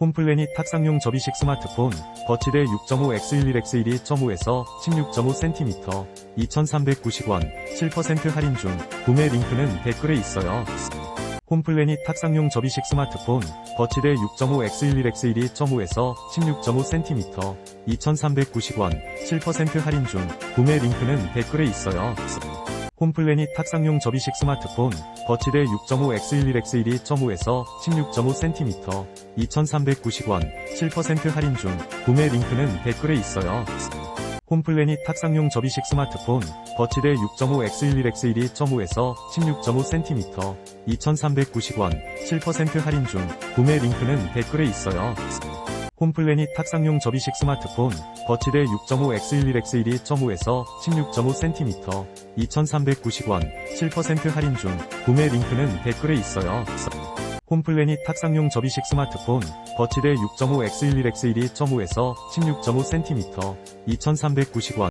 홈플래닛 탁상용 접이식 스마트폰 거치대 6.5X11X12.5에서 16.5cm 2,390원 7% 할인 중 구매 링크는 댓글에 있어요. 홈플래닛 탁상용 접이식 스마트폰 거치대 6.5X11X12.5에서 16.5cm 2,390원 7% 할인 중 구매 링크는 댓글에 있어요. 홈플래닛 탁상용 접이식 스마트폰 거치대 6.5X11X12.5에서 16.5cm 2,390원 7% 할인 중 구매 링크는 댓글에 있어요. 홈플래닛 탁상용 접이식 스마트폰 거치대 6.5X11X12.5에서 16.5cm 2,390원 7% 할인 중 구매 링크는 댓글에 있어요. 홈플래닛 탁상용 접이식 스마트폰 거치대 6.5X11X12.5에서 16.5cm 2,390원 7% 할인 중 구매 링크는 댓글에 있어요. 홈플래닛 탁상용 접이식 스마트폰 거치대 6.5X11X12.5에서 16.5cm 2,390원